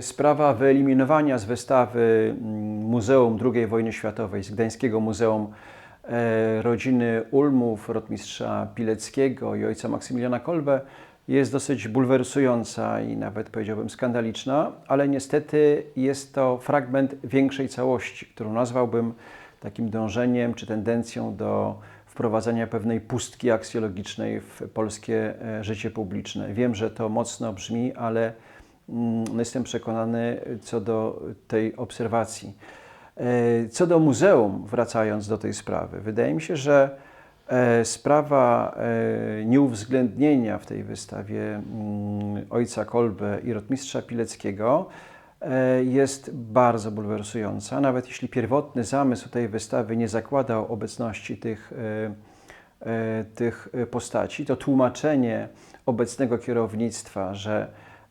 sprawa wyeliminowania z wystawy mm, Muzeum II wojny światowej, z Gdańskiego Muzeum e, rodziny Ulmów, rotmistrza Pileckiego i ojca Maksymiliana Kolbe jest dosyć bulwersująca i nawet powiedziałbym skandaliczna, ale niestety jest to fragment większej całości, którą nazwałbym takim dążeniem czy tendencją do wprowadzania pewnej pustki aksjologicznej w polskie e, życie publiczne. Wiem, że to mocno brzmi, ale jestem przekonany co do tej obserwacji. E, Co do muzeum, wracając do tej sprawy, wydaje mi się, że e, sprawa e, nieuwzględnienia w tej wystawie mm, ojca Kolbe i rotmistrza Pileckiego jest bardzo bulwersująca. Nawet jeśli pierwotny zamysł tej wystawy nie zakładał obecności tych, tych postaci, to tłumaczenie obecnego kierownictwa, że,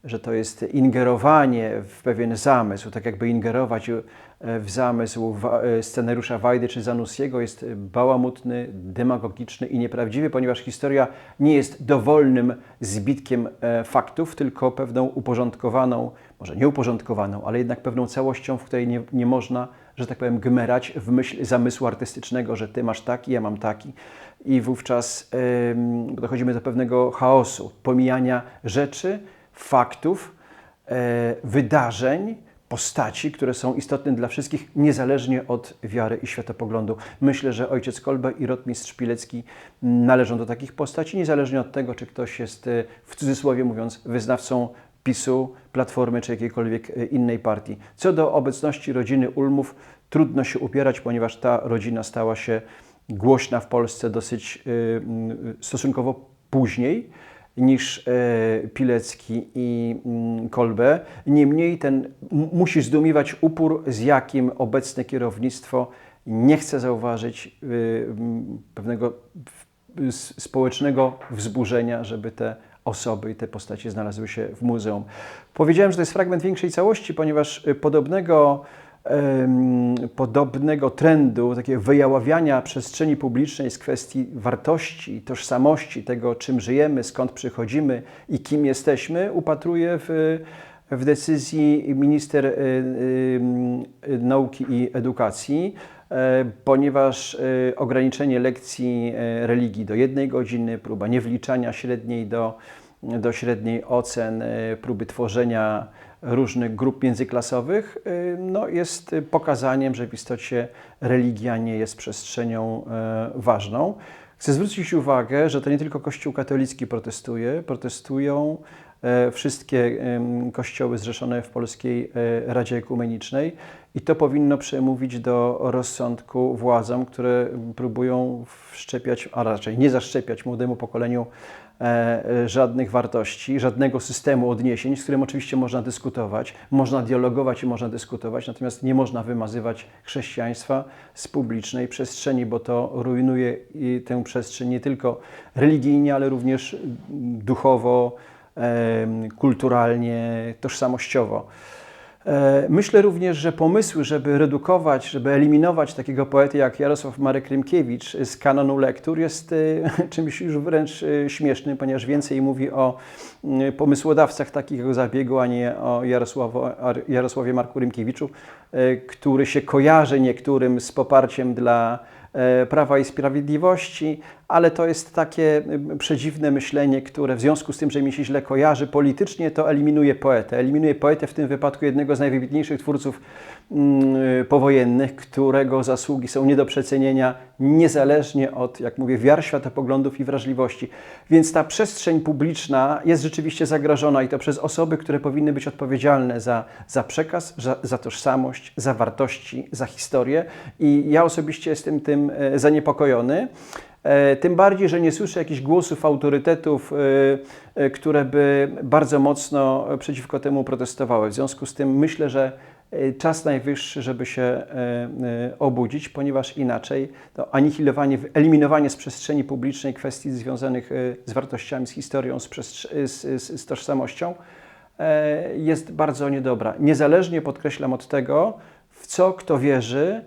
że to jest ingerowanie w pewien zamysł, tak jakby ingerować e, w zamysł e, scenariusza Wajdy czy Zanussiego jest bałamutny, demagogiczny i nieprawdziwy, ponieważ historia nie jest dowolnym zbitkiem e, faktów, tylko pewną uporządkowaną, może nie uporządkowaną, ale jednak pewną całością, w której nie, nie można, że tak powiem, gmerać w myśl zamysłu artystycznego, że ty masz taki, ja mam taki. I wówczas em, dochodzimy do pewnego chaosu, pomijania rzeczy, faktów, e, wydarzeń, postaci, które są istotne dla wszystkich, niezależnie od wiary i światopoglądu. Myślę, że ojciec Kolbe i rotmistrz Pilecki należą do takich postaci, niezależnie od tego, czy ktoś jest, e, w cudzysłowie mówiąc, wyznawcą PiSu, Platformy czy jakiejkolwiek e, innej partii. Co do obecności rodziny Ulmów, trudno się upierać, ponieważ ta rodzina stała się głośna w Polsce dosyć stosunkowo później niż e, Pilecki i mm, Kolbe. Niemniej ten musi zdumiewać upór, z jakim obecne kierownictwo nie chce zauważyć m, pewnego społecznego wzburzenia, żeby te osoby i te postacie znalazły się w muzeum. Powiedziałem, że to jest fragment większej całości, ponieważ y, podobnego podobnego trendu, takiego wyjaławiania przestrzeni publicznej z kwestii wartości, tożsamości, tego czym żyjemy, skąd przychodzimy i kim jesteśmy, upatruję w, w decyzji minister y, y, y, nauki i edukacji, e, ponieważ y, ograniczenie lekcji e, religii do jednej godziny, próba niewliczania średniej do, do średniej ocen, e, próby tworzenia różnych grup międzyklasowych, y, no jest y, pokazaniem, że w istocie religia nie jest przestrzenią e, ważną. Chcę zwrócić uwagę, że to nie tylko Kościół katolicki protestuje, protestują wszystkie em, kościoły zrzeszone w Polskiej e, Radzie Ekumenicznej. I to powinno przemówić do rozsądku władzom, które próbują wszczepiać, a raczej nie zaszczepiać młodemu pokoleniu e, e, żadnych wartości, żadnego systemu odniesień, z którym oczywiście można dyskutować, można dialogować i można dyskutować, natomiast nie można wymazywać chrześcijaństwa z publicznej przestrzeni, bo to rujnuje tę przestrzeń nie tylko religijnie, ale również duchowo, kulturalnie, tożsamościowo. E, Myślę również, że pomysły, żeby redukować, żeby eliminować takiego poety jak Jarosław Marek Rymkiewicz z kanonu lektur jest e, czymś już wręcz e, śmiesznym, ponieważ więcej mówi o pomysłodawcach takiego zabiegu, a nie o Jarosławie Marku Rymkiewiczu, który się kojarzy niektórym z poparciem dla Prawa i Sprawiedliwości, ale to jest takie przedziwne myślenie, które w związku z tym, że mi się źle kojarzy politycznie, to eliminuje poetę. Eliminuje poetę w tym wypadku jednego z najwybitniejszych twórców mm, y, powojennych, którego zasługi są nie do przecenienia, niezależnie od, jak mówię, wiar, światopoglądów i wrażliwości. Więc ta przestrzeń publiczna jest rzeczywiście zagrożona i to przez osoby, które powinny być odpowiedzialne za, za przekaz, za, za tożsamość, za wartości, za historię. I ja osobiście jestem tym e, zaniepokojony. E, Tym bardziej, że nie słyszę jakichś głosów autorytetów, e, e, które by bardzo mocno przeciwko temu protestowały. W związku z tym myślę, że czas najwyższy, żeby się obudzić, ponieważ inaczej to anihilowanie, eliminowanie z przestrzeni publicznej kwestii związanych z wartościami, z historią, z, z, z, tożsamością jest bardzo niedobra. Niezależnie podkreślam od tego, w co kto wierzy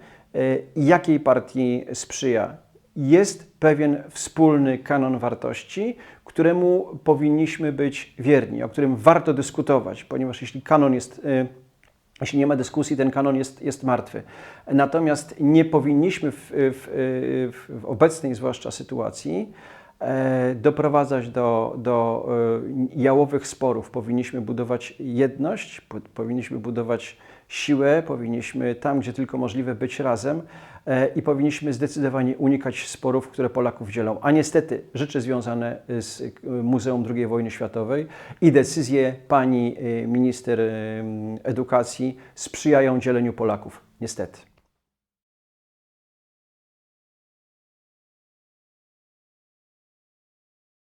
i jakiej partii sprzyja. Jest pewien wspólny kanon wartości, któremu powinniśmy być wierni, o którym warto dyskutować, ponieważ jeśli kanon jest, y, jeśli nie ma dyskusji, ten kanon jest, jest martwy. Natomiast nie powinniśmy w, w, w, w obecnej zwłaszcza sytuacji e, doprowadzać do, do jałowych sporów. Powinniśmy budować jedność, po- powinniśmy budować siłę, powinniśmy tam, gdzie tylko możliwe, być razem e, i powinniśmy zdecydowanie unikać sporów, które Polaków dzielą. A niestety rzeczy związane z e, Muzeum II wojny światowej i decyzje pani e, minister edukacji sprzyjają dzieleniu Polaków. Niestety.